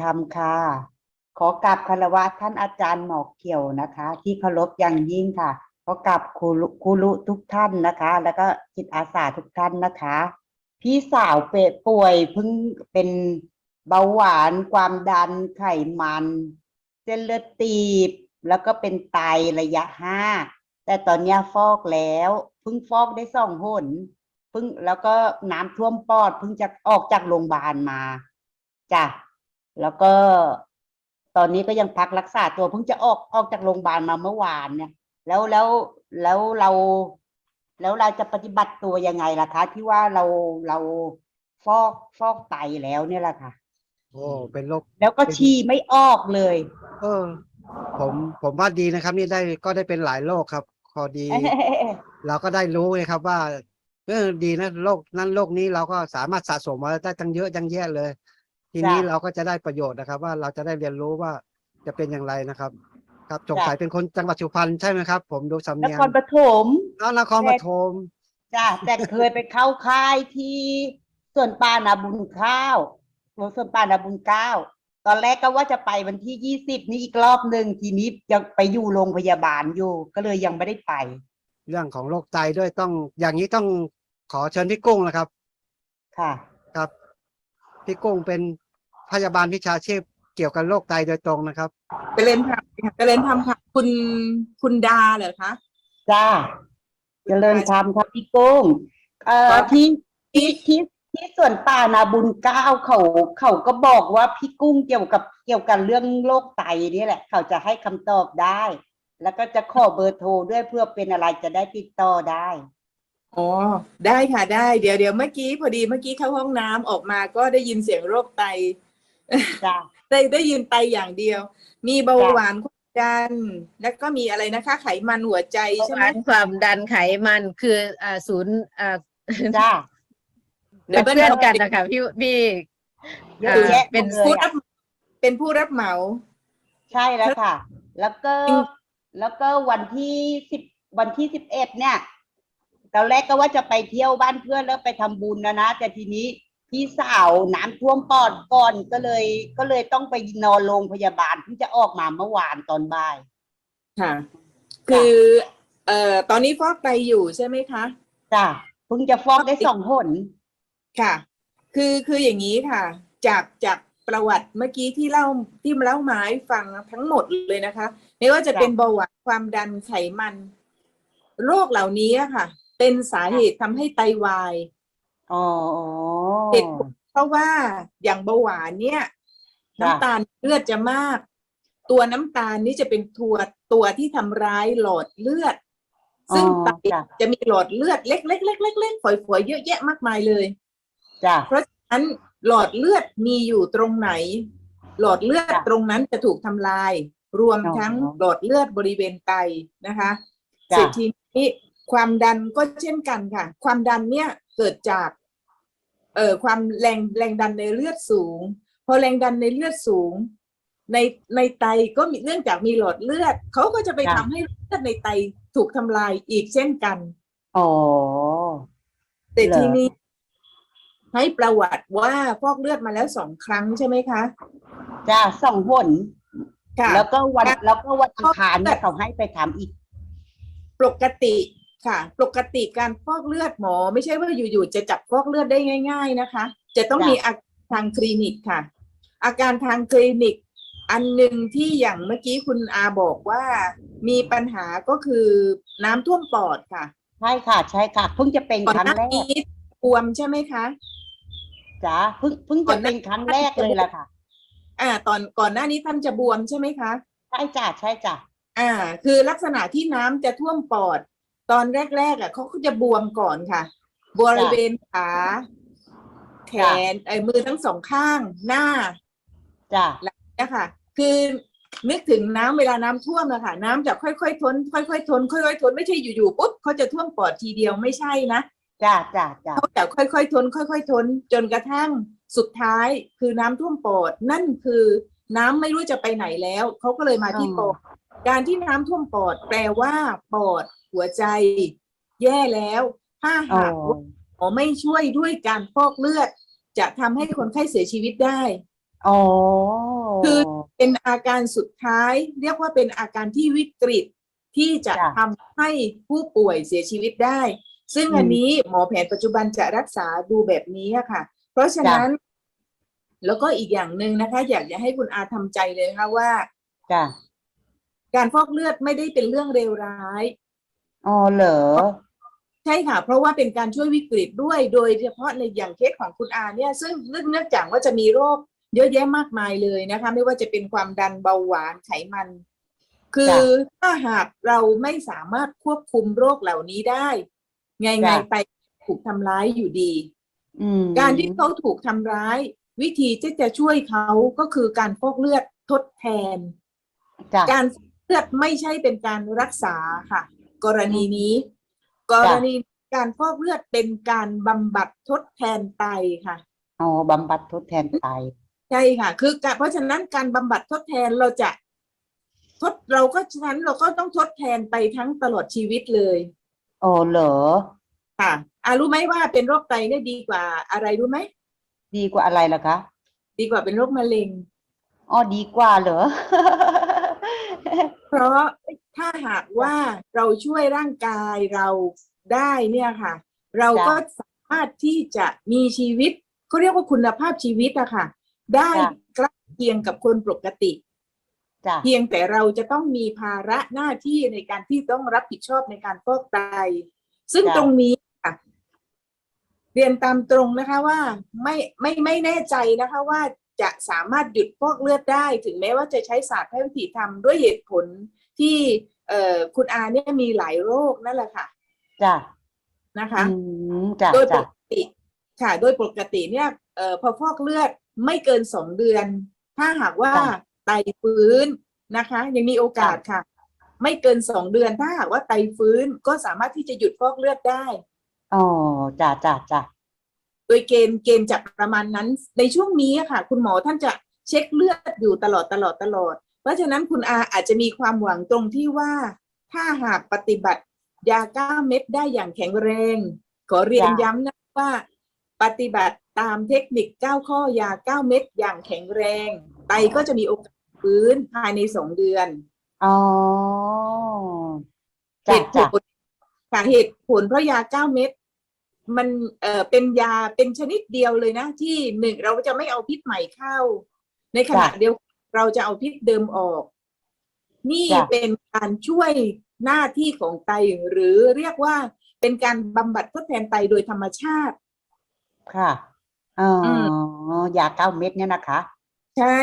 ธรรมค่ะ ขอกราบคารวะท่านอาจารย์หมอกเขียวนะคะ ที่เคารพอย่างยิ่งค่ะ ขอกราบครูรุครูรุทุกท่านนะคะ แล้วก็จิตอาสาทุกท่านนะคะ พี่สาวเปะป่วยเพิ่งเป็นเบาหวานความดันไขมัน เส้นเลือดตีบ แล้วก็เป็นไตระยะห้าแต่ตอนนี้ฟอกแล้วเพิ่งฟอกได้สองหนเพิ่งแล้วก็น้ำท่วมปอดเพิ่งจะออกจากโรงพยาบาลมาจ้ะ แล้วก็ตอนนี้ก็ยังพักรักษาตัวเพิ่งจะออกออกจากโรงพยาบาลมาเมื่อวานเนี่ย แล้วแล้วแล้วเรา แล้วเราจะปฏิบัติตัวยังไงล่ะคะ ที่ว่าเราเราฟอกฟอกไตแล้วเนี่ยแหละค่ะ โอ้เป็นโรคแล้วก็ฉี่ไม่ออกเลย เออ ผมผมว่าดีนะครับ นี่ได้ก็ได้เป็นหลายโรคครับพอดี เราก็ได้รู้ไงครับว่าเออดีนะโรคนั้นโรคนี้เราก็สามารถสะสมมาได้ตั้งเยอะตั้งแยะเลย ทีนี้จ้ะเราก็จะได้ประโยชน์นะครับ ว่าเราจะได้เรียนรู้ว่าจะเป็นอย่างไรนะครับ ครับสงสัยจ้ะเป็นคนจังหวัดสุพรรณใช่ไหมครับ ผมดูสำนเนียงครปฐมอ้าวนครปฐมจ้ะแต่เคยไปเข้าค่ายที่ส่วนปานาบุญข้าวส่วนปานาบุญเก้าตอนแรกก็ว่าจะไปวันที่ยี่สิบนี้อีกรอบหนึ่งทีนี้ยังไปอยู่โรงพยาบาลอยู่ ก็เลยยังไม่ได้ไป เรื่องของโรคไตด้วยต้อง อย่างนี้ต้องขอเชิญพี่กุ้งนะครับ ค่ะ ครับ พี่กุ้งเป็น พยาบาลวิชาชีพเกี่ยวกับโรคไตโดยตรงนะครับเจริญธรรมค่ะเจริญธรรมค่ะ คุณคุณดาเหรอคะ จ้าเจริญธรรมครับพี่กุ้งเอ่อครับ ที่ที่ที่ที่ส่วนป่านาบุญเก้าเขาเขาก็บอกว่าพี่กุ้งเกี่ยวกับเกี่ยวกับเรื่องโรคไตนี่แหละ เขาจะให้คำตอบได้ แล้วก็จะขอเบอร์โทรด้วยเพื่อเป็นอะไรจะได้ติดต่อได้ อ๋อได้ค่ะได้ เดี๋ยวเดี๋ยวเมื่อกี้พอดีเมื่อกี้เข้าห้องน้ำออกมาก็ได้ยินเสียงโรคไต จ้าได้ได้ยินไตอย่างเดียว มีเบาจ้ะหวานความดัน แล้วก็มีอะไรนะคะ ไขมันหัวใจเบาใช่หไหมวานความดันไขมันคืออ่าศูนย์อ่าจ้าเป็นเพื่อนกันนะคะพี่พี่เยอะแยะเป็นหมดเลยผู้อะรับเป็นผู้รับเหมา ใช่แล้วค่ะ แล้วก็จริง แล้วก็วันที่สิบวันที่สิบเอ็ดเนี่ยตอนแรกก็ว่าจะไปเที่ยวบ้านเพื่อนแล้วไปทำบุญนะนะ แต่ทีนี้ พี่สาวน้ำท่วมปอดก่อนก็เลย ก็เลยต้องไปนอนโรงพยาบาลเพิ่งจะออกมาเมื่อวานตอนบ่าย ค่ะ คือเอ่อตอนนี้ฟอกไตอยู่ใช่ไหมคะ จ้ะเพิ่งจะฟอกได้สองหนค่ะ คือคืออย่างนี้ค่ะ จากจากประวัติเมื่อกี้ที่เล่าที่มาเล่ามาให้ฟังทั้งหมดเลยนะคะ ไม่ว่าจะเป็นเบาหวานความดันไขมัน โรคเหล่านี้อะค่ะ เป็นสาเหตุทำให้ไตวาย อ๋อเหตุผลเพราะว่าอย่างเบาหวานเนี่ย จ้ะ น้ำตาลเลือดจะมาก ตัวน้ำตาลนี่จะเป็นตัวตัวที่ทำร้ายหลอดเลือด ซึ่งอ๋อไตจ้ะ จะมีหลอดเลือดเล็กๆเล็กๆเล็กๆฝอยๆเยอะแยะมากมายเลย จ้ะ เพราะฉะนั้นหลอดเลือดมีอยู่ตรงไหน หลอดเลือดจ้ะตรงนั้นจะถูกทำลาย รวมอ๋อทั้งหลอดเลือดบริเวณไตนะคะจ้ะ เสร็จทีนี้ ความดันก็เช่นกันค่ะ ความดันเนี่ยเกิดจากเอ่อความแรงแรงดันในเลือดสูง พอแรงดันในเลือดสูง ในในไตก็มีเนื่องจากมีหลอดเลือดเขาก็จะไปจ้ะทำให้เลือดในไตถูกทำลายอีกเช่นกัน อ๋อ แต่เหรอ ทีนี้ให้ประวัติว่าฟอกเลือดมาแล้วสองครั้งใช่ไหมคะ จ้ะสองหนค่ะ แล้วก็วันค่ะแล้วก็วันอังคารเนี่ยเขาให้ไปทำอีก ปกติ ค่ะ ปกติการฟอกเลือดหมอ ไม่ใช่ว่าอยู่ๆจะจับฟอกเลือดได้ง่าย ๆนะคะ จะต้องจ้ะมีอาการทางคลินิกค่ะ อาการทางคลินิก อันหนึ่งที่อย่างเมื่อกี้คุณอาบอกว่ามีปัญหาก็คือน้ำท่วมปอดค่ะใช่ค่ะ ใช่ค่ะเพิ่งจะเป็นก่อนครั้งหน้าแรกนี้บวมใช่ไหมคะ จ้ะเพิ่งเพิ่งก่จะอนหน้า เป็นครั้งแรกเลยล่ะค่ะอ่า ตอนก่อนหน้านี้ท่านจะบวมใช่ไหมคะ ใช่จ้ะใช่จ้ะอ่า คือลักษณะที่น้ำจะท่วมปอด ตอนแรกๆอะเขาก็จะบวมก่อนค่ะบริเวณขาแขนไอ้มือทั้งสองข้างหน้าจ้ะนะคะคือนึกถึงน้ำเวลาน้ำท่วมนะคะน้ำจะค่อยๆทนค่อยๆทนค่อยๆทนไม่ใช่อยู่ๆปุ๊บเขาจะท่วมปอดทีเดียวไม่ใช่นะจ้ะจ้ะจ้ะเขาจะค่อยๆทน ค่อย ๆ ทน จนกระทั่งสุดท้ายคือน้ำท่วมปอด นั่นคือน้ำไม่รู้จะไปไหนแล้วเขาก็เลยมาที่ปอด การที่น้ำท่วมปอด แปลว่าปอด หัวใจแย่แล้ว ถ้าอ๋อหากว่าหมอไม่ช่วยด้วยการฟอกเลือด จะทำให้คนไข้เสียชีวิตได้โอ้คือเป็นอาการสุดท้าย เรียกว่าเป็นอาการที่วิกฤตที่จะจ้ะทำให้ผู้ป่วยเสียชีวิตได้ ซึ่งอืมอันนี้หมอแผนปัจจุบันจะรักษาดูแบบนี้อะค่ะ เพราะฉะนั้น แล้วก็อีกอย่างหนึ่งนะคะ อยากจะให้คุณอาทำใจเลยนะคะว่าจ้ะการฟอกเลือดไม่ได้เป็นเรื่องเลวร้าย อ๋อเหรอ ใช่ค่ะ เพราะว่าเป็นการช่วยวิกฤตด้วย โดยเฉพาะในอย่างเคสของคุณอาเนี่ย ซึ่งเนื่องเนื่องจากว่าจะมีโรคเยอะแยะมากมายเลยนะคะ ไม่ว่าจะเป็นความดันเบาหวานไขมัน คือถ้าหากเราไม่สามารถควบคุมโรคเหล่านี้ได้ ไงไงจ้ะไปถูกทำร้ายอยู่ดีอืมการที่เขาถูกทำร้าย วิธีที่จะช่วยเขาก็คือการฟอกเลือดทดแทนจ้ะการฟอกเลือดไม่ใช่เป็นการรักษาค่ะ กรณีนี้ กรณีการฟอกเลือดเป็นการบำบัดทดแทนไตค่ะอ๋อบำบัดทดแทนไตใช่ค่ะ คือการเพราะฉะนั้นการบำบัดทดแทนเราจะทดเราก็ฉะนั้นเราก็ต้องทดแทนไปทั้งตลอดชีวิตเลยโอ้เหรอค่ะอ่ารู้ไหมว่าเป็นโรคไตเนี่ยดีกว่าอะไรรู้ไหมดีกว่าอะไรล่ะคะ ดีกว่าเป็นโรคมะเร็งอ๋อดีกว่าเหรอ เพราะถ้าหากว่าเราช่วยร่างกายเราได้เนี่ยค่ะ เราก็สามารถที่จะมีชีวิตเขาเรียกว่าคุณภาพชีวิตอะค่ะ ได้จ้ะใกล้เคียงกับคนปกติจ้ะเพียงแต่เราจะต้องมีภาระหน้าที่ในการที่ต้องรับผิดชอบในการฟอกไต ซึ่งจ้ะตรงนี้ค่ะ เรียนตามตรงนะคะว่าไม่ไม่ไม่แน่ใจนะคะว่า จะสามารถหยุดฟอกเลือดได้ ถึงแม้ว่าจะใช้ศาสตร์แพทย์วิถีธรรมด้วยเหตุผลที่เอ่อคุณอาเนี่ยมีหลายโรคนั่นแหละค่ะจ้ะนะคะอืมจ้ะโดยปจ้ะกติค่ะ โดยปกติเนี่ยเอ่อพอฟอกเลือดไม่เกินสองเดือน ถ้าหากว่าไตฟื้นนะคะ ยังมีโอกาสค่ะ ไม่เกินสองเดือนถ้าหากว่าไตฟื้นก็สามารถที่จะหยุดฟอกเลือดได้อ๋อจ้ะจ้ะจ้ะ โดยเกณฑ์เกณฑ์จะประมาณนั้น ในช่วงนี้อะค่ะ คุณหมอท่านจะเช็คเลือดอยู่ตลอดตลอดตลอด เพราะฉะนั้นคุณอาอาจจะมีความหวังตรงที่ว่า ถ้าหากปฏิบัติยาเก้าเม็ดได้อย่างแข็งแรง ขอเรียนย้ำนะว่า ปฏิบัติตามเทคนิคเก้าข้อยาเก้าเม็ดอย่างแข็งแรง ไตก็จะมีโอกาสฟื้นภายในสองเดือนอ๋อเหจ้ะตุผจ้ะลค่ะเหตุผลเพราะยาเก้าเม็ด มันเอ่อเป็นยาเป็นชนิดเดียวเลยนะ ที่หนึ่งเราจะไม่เอาพิษใหม่เข้า ในขณะเดียวกันเราจะเอาพิษเดิมออก นี่เป็นการช่วยหน้าที่ของไตหรือเรียกว่าเป็นการบำบัดทดแทนไตโดยธรรมชาติ ค่ะอ๋ออมยาเก้าเม็ดเนี่ยนะคะ ใช่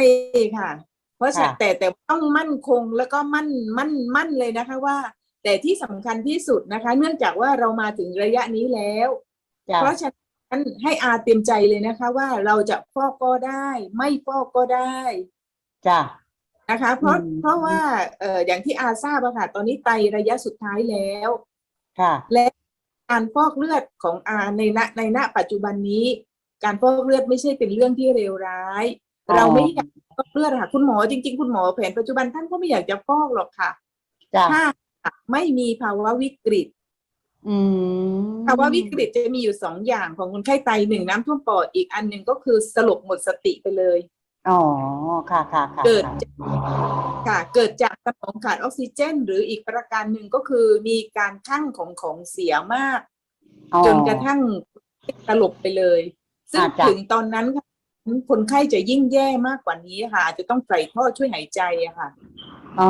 ค่ะ เพราะฉะค่ะ แต่แต่ต้องมั่นคงแล้วก็มั่นมั่นมั่นเลยนะคะว่า แต่ที่สำคัญที่สุดนะคะ เนื่องจากว่าเรามาถึงระยะนี้แล้ว จ้ะเพราะฉะนั้นให้อาเตรียมใจเลยนะคะ ว่าเราจะฟอกก็ได้ ไม่ฟอกก็ได้จ้ะ นะคะ เพราะอืม เพราะว่าเอ่ออย่างที่อาทราบอะค่ะตอนนี้ไตระยะสุดท้ายแล้ว ค่ะ และการฟอกเลือดของอาในณในณปัจจุบันนี้ การฟอกเลือดไม่ใช่เป็นเรื่องที่เลวร้าย อ๋อ เราไม่อยากฟอกเลือดค่ะคุณหมอจริง ๆ คุณหมอแผนปัจจุบันท่านก็ไม่อยากจะฟอกหรอกค่ะ จ้ะ ถ้าไม่มีภาวะวิกฤต อืมภาวะวิกฤตจะมีอยู่สองอย่างของคนไข้ไตหนึ่งน้ำท่วมปอดอีกอันหนึ่งก็คือสลบหมดสติไปเลย อ๋อค่ะค่ะค่ะเกิดค่ะค่ะ เกิดจากสมองขาดออกซิเจน หรืออีกประการหนึ่งก็คือมีการคั่งของของเสียมาก อ๋อ จนกระทั่งสลบไปเลย ซึ่งอ่าจ้ะถึงตอนนั้นค่ะคนไข้จะยิ่งแย่มากกว่านี้ค่ะอาจจะต้องใส่ท่อช่วยหายใจอะค่ะ อ๋อ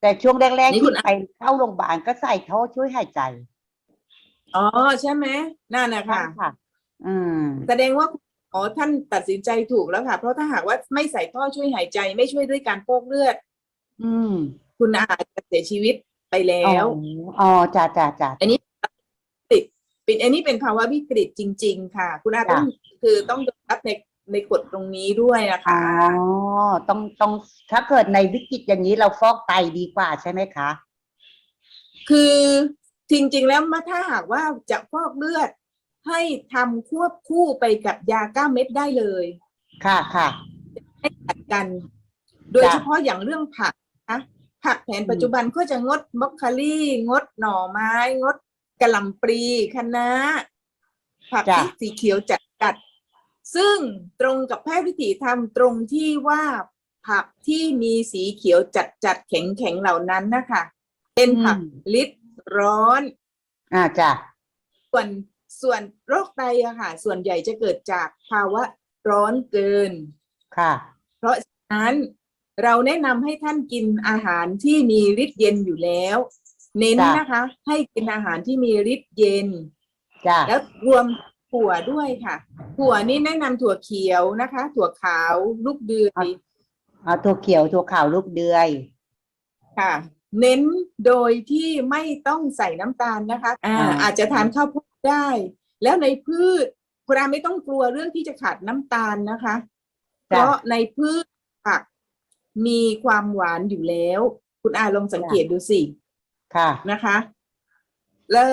แต่ช่วงแรกๆนี่ที่คุณไปเข้าโรงพยาบาลก็ใส่ท่อช่วยหายใจอ๋อใช่ไหมนั่นนะใช่คะค่ะ อืม แสดงว่าคุณหมอท่านตัดสินใจถูกแล้วค่ะ เพราะถ้าหากว่าไม่ใส่ท่อช่วยหายใจไม่ช่วยด้วยการฟอกเลือด อืมคุณอาจจะเสียชีวิตไปแล้อ๋อว อ๋อจ้าจ้าจ้า อันนี้ติดเป็นอันนี้เป็นภาวะวิกฤตจริง ๆ ค่ะ คุณอาต้องคือต้องยอมรับใน ในกฎตรงนี้ด้วยนะอ๋อคะ ต้องต้องถ้าเกิดในวิกฤตอย่างนี้เราฟอกไตดีกว่าใช่ไหมคะ คือจริงๆแล้วมาถ้าหากว่าจะฟอกเลือด ให้ทำควบคู่ไปกับยาเก้าเม็ดได้เลยค่ะค่ะ ให้ขัดกัน โดยเฉพาะอย่างเรื่องผักนะผักแผนปัจจุบันก็จะงดบรอกโคลี่ งดหน่อไม้ งดกะหล่ำปลีคะน้าผักจ้ะ ที่สีเขียวจัดกัด ซึ่งตรงกับแพทย์วิถีธรรมตรงที่ว่าผักที่มีสีเขียวจัดจัดๆแข็งแข็งๆเหล่านั้นนะคะเป็นผักอืมลิดร้อน อ่าจ้ะส่วนส่วนโรคไตอะค่ะ ส่วนใหญ่จะเกิดจากภาวะร้อนเกินค่ะ เพราะฉะนั้นเราแนะนำให้ท่านกินอาหารที่มีฤทธิ์เย็นอยู่แล้ว เน้นจ้ะนะคะ ให้กินอาหารที่มีฤทธิ์เย็นจ้ะแล้วรวม ถั่วด้วยค่ะ ถั่วนี่แนะนำถั่วเขียวนะคะ ถั่วขาวลูกเดือยเอาตัวเขียวตัวขาวลูกเดือย ค่ะ เน้นโดยที่ไม่ต้องใส่น้ำตาลนะคะอ่าอ่า อาจจะทานข้าวโพดได้ แล้วในพืชคุณอาไม่ต้องกลัวเรื่องที่จะขาดน้ำตาลนะคะ เพจ้ะ ราะในพืชผักมีความหวานอยู่แล้ว คุณอาลองสังเกตดูสิ ค่ะ นะคะ แล้ว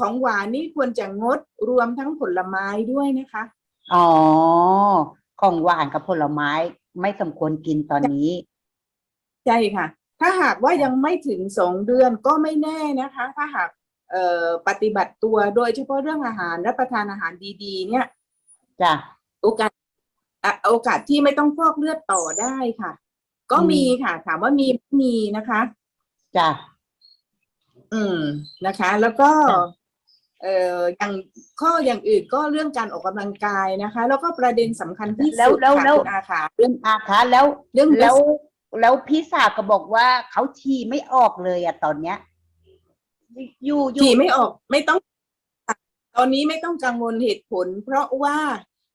ของหวานนี่ควรจะงดรวมทั้งผลไม้ด้วยนะคะ อ๋อ ของหวานกับผลไม้ไม่สมควรกินตอนนี้ ใช่ค่ะ ถ้าหากว่ายังไม่ถึงสองเดือนก็ไม่แน่นะคะ ถ้าหากเอ่อปฏิบัติตัวโดยเฉพาะเรื่องอาหารรับประทานอาหารดีๆ เนี่ยจ้ะโอกาสอะโอกาสที่ไม่ต้องฟอกเลือดต่อได้ค่ะ ก็อืมมีค่ะ ถามว่ามีไม่มีนะคะจ้ะ อืมนะคะ แล้วก็จ้ะเอ่ออย่างข้ออย่างอื่นก็เรื่องการออกกำลังกายนะคะ แล้วก็ประเด็นสำคัญที่แล้วสุดแล้วค่ะแล้ว คุณอาขาเรื่องอาคะแล้วเรื่อง แล้วแล้วพี่สาวก็บอกว่าเขาฉี่ไม่ออกเลยอะตอนเนี้ย อยู่อยู่ฉี่ไม่ออกไม่ต้อง ตอนนี้ไม่ต้องกังวลเหตุผล เพราะว่า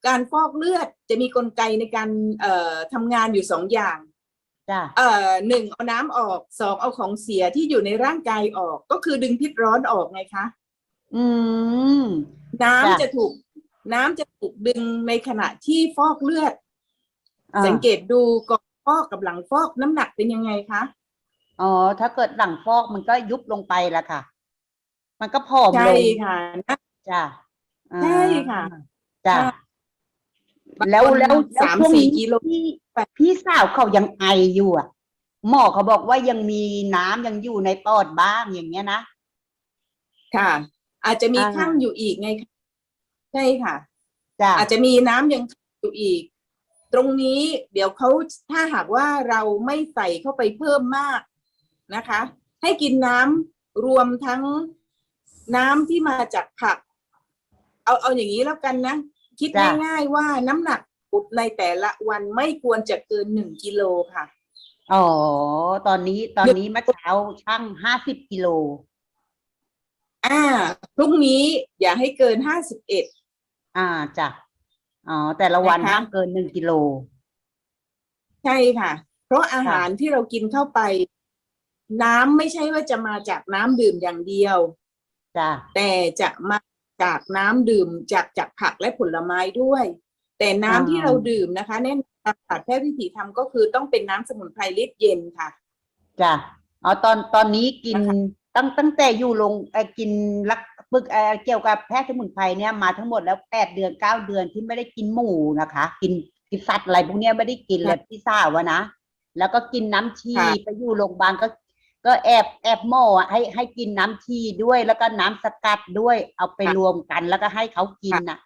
การฟอกเลือดจะมีกลไกในการเอ่อทำงานอยู่สองอย่าง จ้ะเอ่อหนึ่งเอาน้ำออกสองเอาของเสียที่อยู่ในร่างกายออก ก็คือดึงพิษร้อนออกไงคะ อืม น้ำจ้ะ จะถูก น้ำจะถูกดึงในขณะที่ฟอกเลือด อ่าสังเกตดูก่อนฟอกกับหลังฟอกน้ำหนักเป็นยังไงคะ อ๋อ ถ้าเกิดหลังฟอกมันก็ยุบลงไปละค่ะ มันก็ผอมลใช่งค่ะนะจ้ะอ่าใช่ค่ะจ้ะ บางแล้วคนแล้วแล้วสามช่วงสี่นี้กิโล พี่พี่สาวเขายังไออยู่อะ หมอเขาบอกว่ายังมีน้ำยังอยู่ในปอดบ้างอย่างเงี้ยนะค่ะ อาจจะมีอ่า ข้างอยู่อีกไงคะใช่ค่ะ จ้ะอาจจะมีน้ำยังอยู่อีก ตรงนี้เดี๋ยวเขาถ้าหากว่าเราไม่ใส่เข้าไปเพิ่มมากนะคะ ให้กินน้ำรวมทั้งน้ำที่มาจากผัก เอาเอาอย่างนี้แล้วกันนะ คิดจ้ะง่ายๆว่าน้ำหนัก อุดในแต่ละวันไม่ควรจะเกินหนึ่งกิโลค่ะ อ๋อ ตอนนี้ตอนนี้เมื่อเช้าช่างห้าสิบกิโล อ่าพรุ่งนี้อย่าให้เกินห้าสิบเอ็ดอ่าจ้ะอ๋อ แต่ละวันนะคะห้ามเกินหนึ่งกิโล ใช่ค่ะ เพราะอาหารที่เรากินเข้าไป น้ำไม่ใช่ว่าจะมาจากน้ำดื่มอย่างเดียวจ้ะแต่จะมาจากน้ำดื่มจากจากผักและผลไม้ด้วย แต่น้ำอ่าที่เราดื่มนะคะแน่นตามศาสตร์แพทย์วิถีธรรมก็คือต้องเป็นน้ำสมุนไพรลิตรเย็นค่ะจ้ะอ๋อตอนตอนนี้กินนะคะตั้งตั้งแต่อยู่ลงเอ่อกินรักปึกเอ่อเกี่ยวกับแพทย์สมุนไพรเนี่ยมาทั้งหมดแล้วแปดเดือนเก้าเดือนที่ไม่ได้กินหมูนะคะ กินกินสัตว์อะไรพวกเนี้ยไม่ได้กินเลยพี่สาวอะนะแล้วก็กินน้ำชีค่ะไปอยู่โรงพยาบาลก็ ก็แอบแอบหม้ออะให้ให้กินน้ำชีด้วยแล้วก็น้ำสกัดด้วยเอาไปรวมกันแล้วก็ให้เขากินน่ะ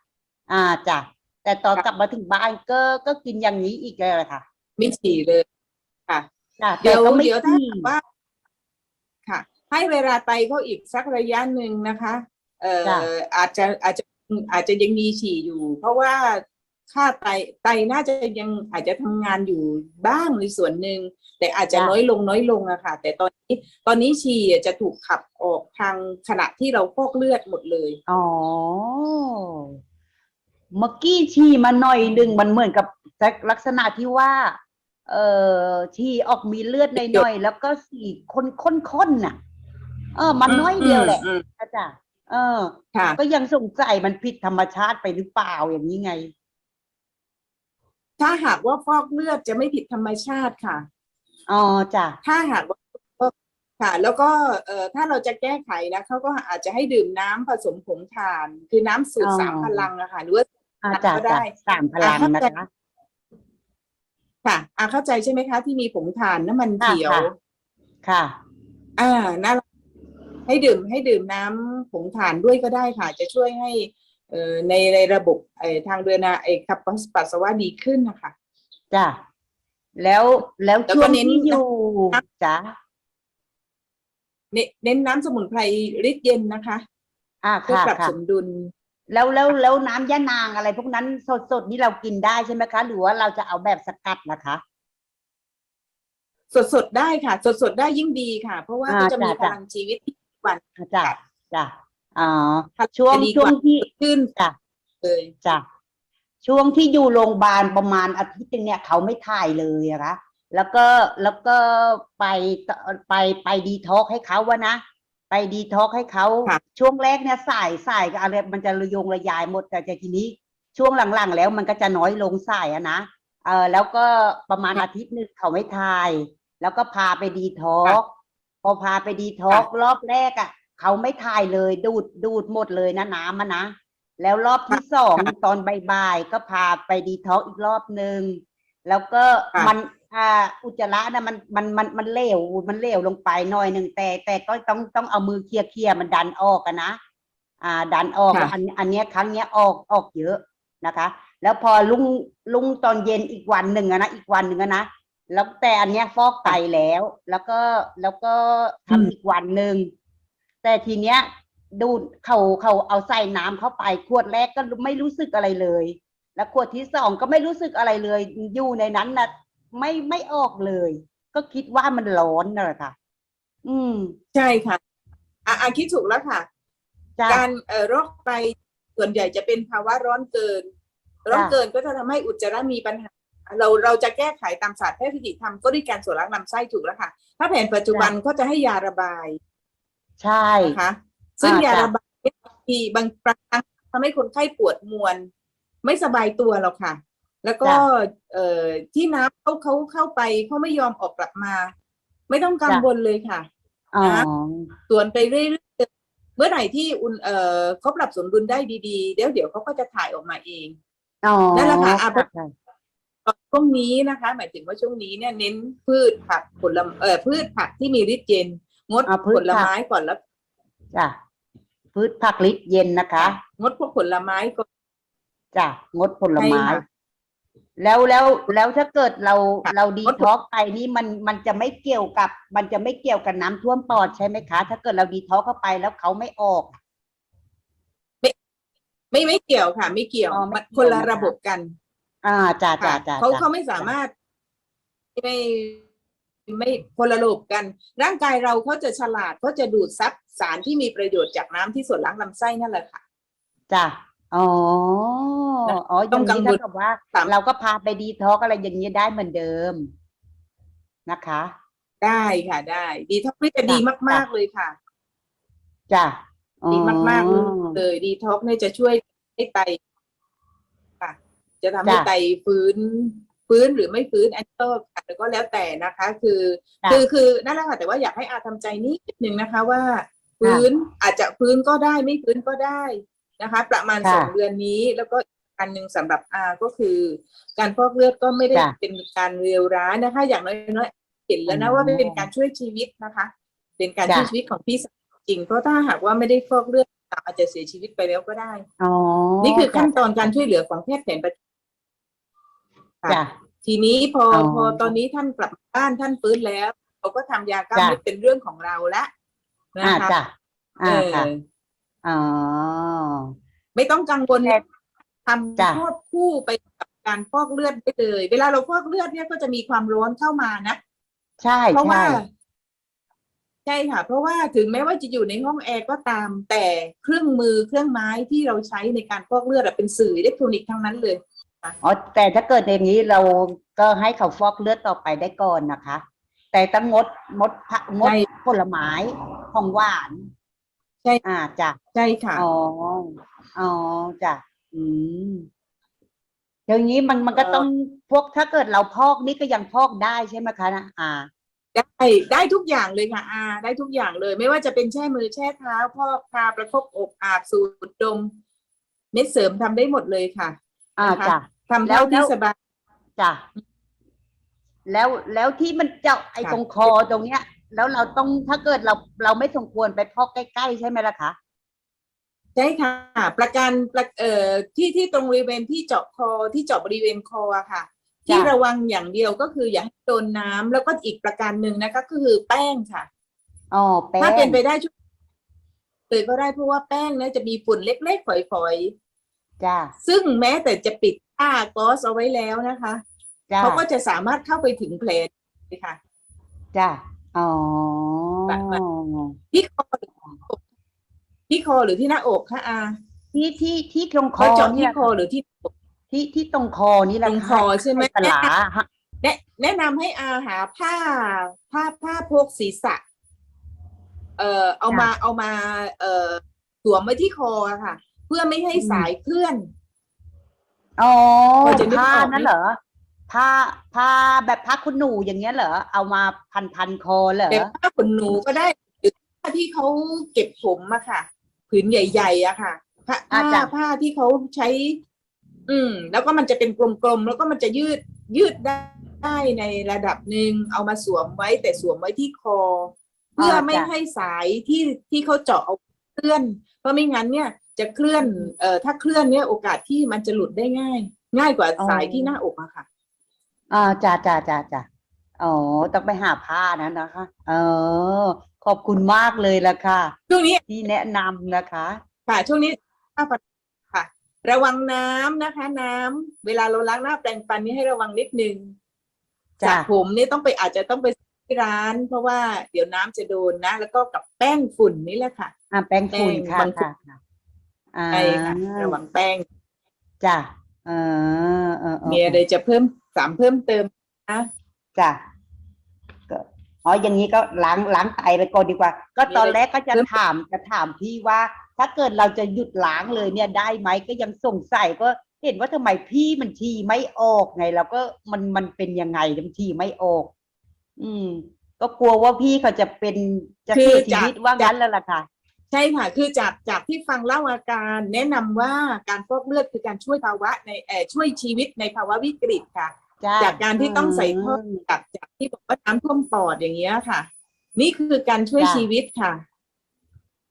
อ่าจ้ะ แต่ตอนกลับมาถึงบ้านก็ก็กินอย่างนี้อีกเลยค่ะไม่ฉี่เลยค่ะจ้ะเดี๋ยวแต่ก็ไม่เดี๋ยวถ้าฉี่ หากว่า ค่ะ ให้เวลาไตเขาอีกสักระยะหนึ่งนะคะ เอ่อจ้ะอาจจะอาจจะอาจจะยังมีฉี่อยู่ เพราะว่าค่าไตไตน่าจะยังอาจจะทำงานอยู่บ้างในส่วนหนึ่งแต่อาจจะน้อยลงน้อยลงอะค่ะ แต่ตอนนี้ตอนนี้ฉี่อะจะถูกขับออกทางขณะที่เราฟอกเลือดหมดเลย อ๋อ เมื่อกี้ฉี่มาหน่อยหนึ่งมันเหมือนกับลักษณะที่ว่า เอ่อฉี่ออกมีเลือดในหน่อยๆแล้วก็สีข้นข้นข้นน่ะ เออ มันน้อยเดียวแหละอืมอาจารย์เออ ค่ะ ก็ยังสงสัยมันผิดธรรมชาติไปหรือเปล่าอย่างนี้ไง ถ้าหากว่าฟอกเลือดจะไม่ผิดธรรมชาติค่ะ อ๋อจ้ะถ้าหากว่าค่ะ แล้วก็เอ่อถ้าเราจะแก้ไขนะเขาก็อาจจะให้ดื่มน้ำผสมผงถ่าน คือน้ำสูตรอ๋อสามพลังอะค่ะหรือว่า อาจ้ะก็ได้จ้ะสามพลังอะนะเข้าใจคะ ค่ะอ่าเข้าใจใช่ไหมคะ ที่มีผงถ่านน้ำมันเขียวค่ะค่ะ อ่าน่าให้ดื่มให้ดื่มน้ำผงถ่านด้วยก็ได้ค่ะ จะช่วยให้ เอ่อในในระบบไอ้ทางเดินอาไอ้ขับปัสสาวะดีขึ้นนะคะ จ้ะแล้วแล้วแล้วช่วก็งเน้น ที่อยู่จ้ะเน้นเน้นน้ำสมุนไพรฤทธิ์เย็นนะคะ อ่าเพื่อค่ะปรับค่ะสมดุล แล้วแล้วแล้วน้ำย่านางอะไร พวกนั้นสดสดๆนี่เรากินได้ใช่ไหมคะ หรือว่าเราจะเอาแบบสกัดนะคะ สดสดๆได้ค่ะ สดสดๆได้ยิ่งดีค่ะ เพราะว่าอ่าก็จะมีจ้ะพจ้ะ ลังชีวิตที่วันอะจ้ะจ้ะอ๋อค่ะช่วงจะดีกช่วว่างที่ขึ้นจ้ะเลยจ้ะช่วงที่อยู่โรงพยาบาลประมาณอาทิตย์หนึงเนี่ยเขาไม่ถ่ายเลยอะคะแล้วก็แล้วก็ไปไปไปดีท็อกให้เขาวะนะ ไปดีท็อกให้เขาค่ะช่วงแรกเนี่ยสายสายอะไรมันจะระยงระยายหมดแต่ทีนี้ช่วงหลังๆ แล้วมันก็จะน้อยลงสายอะนะเออแล้วก็ประมาณอาทิตย์หนึงเขาไม่ถ่าย แล้วก็พาไปดีท็อกพอพาไปดีท็อกรอบแรกอะ เขาไม่ถ่ายเลยดูดดูดหมดเลยนะน้ำมันนะแล้วรอบที่สองค่ะตอนบ่ายๆก็พาไปดีท็อกอีกรอบหนึ่ง แล้วก็ค่ะมันอ่าอุจจาระนะมันมันมันมันเหลวมันเหลวลงไปหน่อยหนึ่งแต่ แต่ก็ต้องต้องเอามือเคลียร์เคลียร์มันดันออกอะนะอ่า ดันออกค่ะ อันอันเนี้ยครั้งเนี้ยออกออกเยอะนะคะ แล้วพอลุงลุงตอนเย็นอีกวันหนึ่งอะนะอีกวันหนึ่งอะนะแล้วแต่อันเนี้ยฟอกไตแล้ว แล้วก็แล้วก็ทำอืมอีกวันหนึ่งแต่ทีเนี้ยดูดเขาเขาเอาใส่น้ำเข้าไปขวดแรกก็ไม่รู้สึกอะไรเลย แล้วขวดที่สองก็ไม่รู้สึกอะไรเลย อยู่ในนั้นนะไม่ไม่ออกเลย ก็คิดว่ามันร้อนน่ะแหละค่ะ อืม ใช่ค่ะอะอะคิดถูกแล้วค่ะ จ้ะ การเอ่อโรคไตส่วนใหญ่จะเป็นภาวะร้อนเกิน ร้อนเกินก็จะทำให้อุจจาระมีปัญหา เราเราจะแก้ไขตามศาสตร์แพทย์ฟิสิกส์ทำก็ด้วยการส่วนล้างลำไส้ถูกแล้วค่ะ ถ้าแผนปัจจุบันก็จะให้ยาระบายใช่ นะคะ ซึ่งอ่ายาจ้ะระบายเนี่ยบางทีบางครั้งทำให้คนไข้ปวดมวน ไม่สบายตัวหรอกค่ะ แล้วก็เอ่อที่น้ำเขาเขาเข้าไปเขาไม่ยอมออกกลับมา ไม่ต้องกังวลเลยค่ะอ๋อส่วนไปเรื่อยๆเมื่อไหร่ที่อุณเอ่อเขาปรับสมดุลได้ดีๆ เดี๋ยวเดี๋ยวเขาก็จะถ่ายออกมาเองอ๋อนั่นแหละค่ะอะค่ะช่วงนี้นะคะ หมายถึงว่าช่วงนี้เนี่ยเน้นพืชผักผลเอ่อพืชผักที่มีฤทธิ์เย็น งดอ่าพืชผลผักไม้ก่อนแล้วจ้ะพืชผักลิตเย็นนะคะ งดพวกผลไม้ก่อน จ้ะงดผลไม้ ใช่ค่ะ แล้วแล้วแล้วถ้าเกิดเราค่ะเราดีงดท็อกไปนี่มันมันจะไม่เกี่ยวกับ มันจะไม่เกี่ยวกับน้ำท่วมปอดใช่ไหมคะ ถ้าเกิดเราดีท็อกเข้าไปแล้วเขาไม่ออก ไม่ไม่เกี่ยวค่ะ ไม่เกี่ยวอ๋อไม่มันเกี่ยวคนละนะคะระบบกันอ่าจ้าจ้าค่ะจ้าเขาจ้ะ เขาไม่สามารถไม่ไม่คนละระบบกัน ร่างกายเราเขาจะฉลาดเขาจะดูดซับสารที่มีประโยชน์จากน้ำที่ส่วนล้างลำไส้นั่นแหละค่ะ จ้ะ อ๋อนะอ๋ออต้ย่าองงกังนี้วลเท่ากับว่าสาม เราก็พาไปดีท็อกอะไรอย่างนี้ยได้เหมือนเดิมนะคะ ได้ค่ะ ได้ดีท็อกนี่จะดีมากๆเลยค่ะ จ้ะดีมากๆอ๋อเลยดีท็อกเนี่ยจะช่วยให้ไตค่ะ จะทำให้จ้ะไตฟื้น ฟื้นหรือไม่ฟื้นอันนี้ก็แล้วก็แล้วแต่นะคะ คือ จ้ะคือคือนั่นแหละค่ะ แต่ว่าอยากให้อาทำใจนิดหนึ่งนะคะ ว่าฟื้นอาจจะฟื้นก็ได้ไม่ฟื้นก็ได้ นะคะ ประมาณค่ะสองเดือนนี้แล้วก็อีกอันหนึ่งสำหรับอาก็คือ การฟอกเลือดก็ไม่ได้จ้ะเป็นการเร็วร้ายนะคะ อย่างน้อยๆเห็นแล้วนะอ๋อว่าเป็นการช่วยชีวิตนะคะ เป็นการจ้ะช่วยชีวิตของพี่สาวจริงเพราะถ้าหากว่าไม่ได้ฟอกเลือดอาจจะเสียชีวิตไปแล้วก็ได้อ๋อนี่คือขั้นตอนการช่วยเหลือของแพทย์แผนปัจจุบันค่ะจ้ะทีนี้พออ๋อพอตอนนี้ท่านกลับบ้านท่านฟื้นแล้ว เราก็ทำยากล้ามจ้ะเลือดเป็นเรื่องของเราละนะอ่าคะจ้ะเออ่า อค่ะอ๋อ ไม่ต้องกังวลแต่ทจ้ะำควบคู่ไปกับการฟอกเลือดได้เลย เวลาเราฟอกเลือดเนี่ยก็จะมีความร้อนเข้ามานะ ใช่เพราะว่าใช่ใช่ค่ะ เพราะว่าถึงแม้ว่าจะอยู่ในห้องแอร์ก็ตาม แต่เครื่องมือเครื่องไม้ที่เราใช้ในการฟอกเลือดอะเป็นสื่ออิเล็กทรอนิกส์ทั้งนั้นเลย อ๋อแต่ถ้าเกิดอย่างนี้เราก็ให้เขาฟอกเลือดต่อไปได้ก่อนนะคะ แต่ต้องงดงดผักงดใช่ ผลไม้ของหวาน ใช่อ่าจ้ะใช่ค่ะ อ๋ออ๋อจ้ะอืมอย่างนี้มันมันก็เอ่อ ต้องพวกถ้าเกิดเราพอกนี่ก็ยังพอกได้ใช่ไหมคะนะอ่า ได้ได้ทุกอย่างเลยค่ะอาได้ทุกอย่างเลย ไม่ว่าจะเป็นแช่มือแช่เท้าพอกทาประคบอกอาบสูดดม เม็ดเสริมทำได้หมดเลยค่ะอ่านะคะจ้ะ ทำแล้เท่าวที่แล้วสบาย จ้ะแล้วแล้วที่มันเจาะไอ้ค่ะ ตรงคอตรงเนี้ย แล้วเราต้องถ้าเกิดเราเราไม่สมควรไปพอกใกล้ๆใช่ไหมล่ะคะใใช่ค่ะ ประกันประเอ่อที่ที่ตรงบริเวณที่เจาะคอที่เจาะบริเวณคออะค่ะ ที่จ้ะระวังอย่างเดียวก็คืออย่าให้โดนน้ำแล้วก็อีกประการหนึ่งนะคะก็คือแป้งค่ะอ๋อแป้งถ้าเป็นไปได้ช่วยเลยก็ได้เพราะว่าแป้งเนี่ยจะมีฝุ่นเล็กๆฝอยจ้าๆซึ่งแม้แต่จะปิดผ้าก๊อซเอาไว้แล้วนะคะจ้าเขาก็จะสามารถเข้าไปถึงแผลได้ค่ะจ้า อ๋อแบบว่าที่คอหรือที่คอหรือที่หน้าอกคะอาที่ที่ที่ตรงคอเขาเจาะเนี่ที่ยคอหรือที่หน้าอกที่ที่ตรงคอนี่แหละตรงคอใช่ไหมตลาฮะแนะแนะนำให้อาหาผ้าผ้าผ้าโพกศีรษะ เอ่อเอามาเอามา เอ่อสวมไว้ที่คออะค่ะ เพื่อไม่ให้สายเคลื่อน อ๋อพอจะนึกผ้าออกไหม นั่นเหรอ ผ้าผ้าแบบผ้าคุณหนูอย่างเงี้ยเหรอเอามาพันพันคอเหรอแต่ผ้าขนหนูก็ได้หรือผ้าที่เขาเก็บผมอะค่ะ ผืนใหญ่ๆอะค่ะผ้าอ่าผ้าจ้ะผ้าที่เขาใช้ อืม แล้วก็มันจะเป็นกลมๆแล้วก็มันจะยืดยืดได้ในระดับหนึ่งเอามาสวมไว้ แต่สวมไว้ที่คอ เพื่อไม่ให้สายที่ที่เขาเจาะเอาเคลื่อน เพราะไม่งั้นเนี่ย จะเคลื่อนเอ่อถ้าเคลื่อนเนี่ยโอกาสที่มันจะหลุดได้ง่าย ง่ายกว่าสายที่หน้าอกอะค่ะ อ่าจ้าจ้าจ้าจ้าอ๋อ ต้องไปหาผ้านั้นนะคะ เออ ขอบคุณมากเลยละค่ะ ช่วงนี้ที่แนะนำนะคะ ค่ะช่วงนี้ถ้าปัดค่ะ ระวังน้ำนะคะ น้ำเวลาเราล้างหน้าแปรงฟันนี่ให้ระวังนิดนึงจ้ะสระผมนี่ต้องไปอาจจะต้องไปที่ร้าน เพราะว่าเดี๋ยวน้ำจะโดนนะ แล้วก็กับแป้งฝุ่นนี่แหละค่ะ อ่าแป้งฝุ่นแป้งค่ะบางฝุ่ค่ะน ค่ะอ่าใช่ค่ะระวังแป้งจ้ะเออเออเออมีอะไรจะเพิ่ม สามเพิ่มเติมนะจ้ะก็อ๋ออย่างนี้ก็ล้างล้างไตไปก่อนดีกว่า ก็ตอนแรกก็จะถามจะถามพี่ว่า ถ้าเกิดเราจะหยุดล้างเลยเนี่ยได้ไหมก็ยังสงสัยก็เห็นว่าทำไมพี่มันทีไม่ออกไงแล้วก็มันมันเป็นยังไงมันทีไม่ออก อืม ก็กลัวว่าพี่เขาจะเป็นจะคืเสีอยชีวิตว่างั้นแล้วล่ะค่ะ ใช่ค่ะ คือจากจากที่ฟังเล่าอาการแนะนำว่าการฟอกเลือดคือการช่วยภาวะในเอ่อช่วยชีวิตในภาวะวิกฤตค่ะจ้ะจากการที่ต้องใส่ท่อมจากจากที่บอกว่าน้ำท่วมปอดอย่างเงี้ยค่ะ นี่คือการช่วยจ้ะชีวิตค่ะ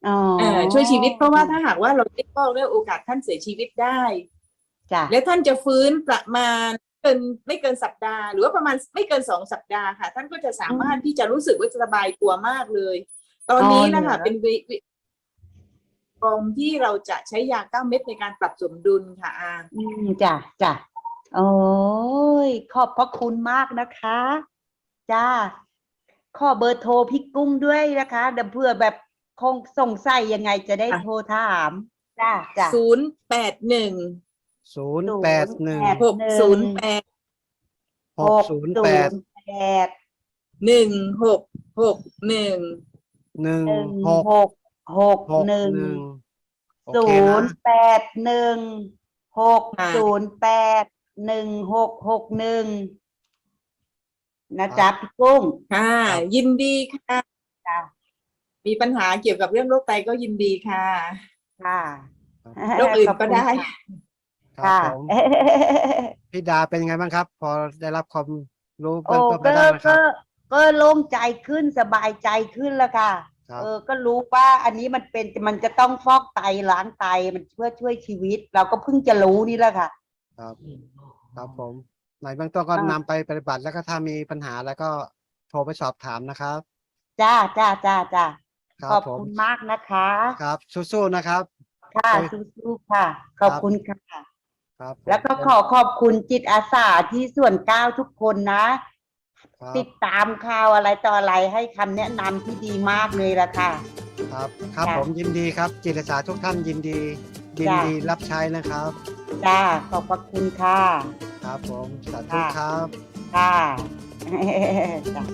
อ๋อเอ่อช่วยชีวิตเพราะว่าถ้าหากว่าเราได้ฟอกเนี่ยโอกาสท่านเสียชีวิตได้จ้ะและท่านจะฟื้นประมาณเกินไม่เกินสัปดาห์ หรือว่าประมาณไม่เกินสองสัปดาห์ค่ะ ท่านก็จะสามารถที่จะรู้สึกว่าสบายตัวมากเลย ตอนนี้นะคะเป็นวิวิ กองที่เราจะใช้ยาเก้าเม็ดในการปรับสมดุลค่ะอาอืมจ้ะจ้ะโอ้ยขอบพระคุณมากนะคะ จ้า ขอเบอร์โทรพี่กุ้งด้วยนะคะเดี๋ยวเพื่อแบบคงสงสัยยังไงจะได้โทรถาม จ้าจ้า ศูนย์แปดหนึ่งศูนย์แปดหนึ่งหกศูนย์แปดหกศูนย์แปดแปดหนึ่งหกหกหนึ่งหนึ่งหนึ่งหก หกหกหกหหนึ่นึ่งงโอศูเคนนะย์แปดหนึ่งหกศูนย์แปดหนึ่งหกหกหนึ่งนะจ๊ะพี่กุ้งค่ะยินดีค่ะ จ้ามีปัญหาเกี่ยวกับเรื่องโรคไตก็ยินดีค่ะค่ะโรคอื่นขบก็คุณได้ค่ะครับค่ะผมพี่ดาเป็นยังไงบ้างครับ พอได้รับความรู้โอ้เบื้องต้นไปก็บ้างนะครัก็บก็โล่งใจขึ้นสบายใจขึ้นแล้วค่ะครับ เออก็รู้ว่าอันนี้มันเป็นมันจะต้องฟอกไตล้างไตมันเพื่อช่วยชีวิต เราก็เพิ่งจะรู้นี่แหละค่ะ ครับ ครับผม ในเบื้องต้นก็อ่าน นำไปปฏิบัติแล้วก็ถ้ามีปัญหาแล้วก็โทรไปสอบถามนะครับ จ้าจ้าจ้าจ้าครัขบอบผม คุณมากนะคะ ครับ สู้ๆนะครับ ค่ะโอ้ย สู้ๆค่ะ ขอบคุณค่ะ ครับผมแล้วก็ขอขอบคุณจิตอาสาที่ส่วนเก้าทุกคนนะ ครับติดตามข่าวอะไรต่ออะไรให้คำแนะนำที่ดีมากเลยละค่ะ ครับครับจ้ะผมยินดีครับจิตอาสาทุกท่านยินดี ยินจ้ะ ดีรับใช้นะครับจ้าขอบพระคุณค่ะ ครับผมสาธุค่ะ ครับ ค่ะจ้ะ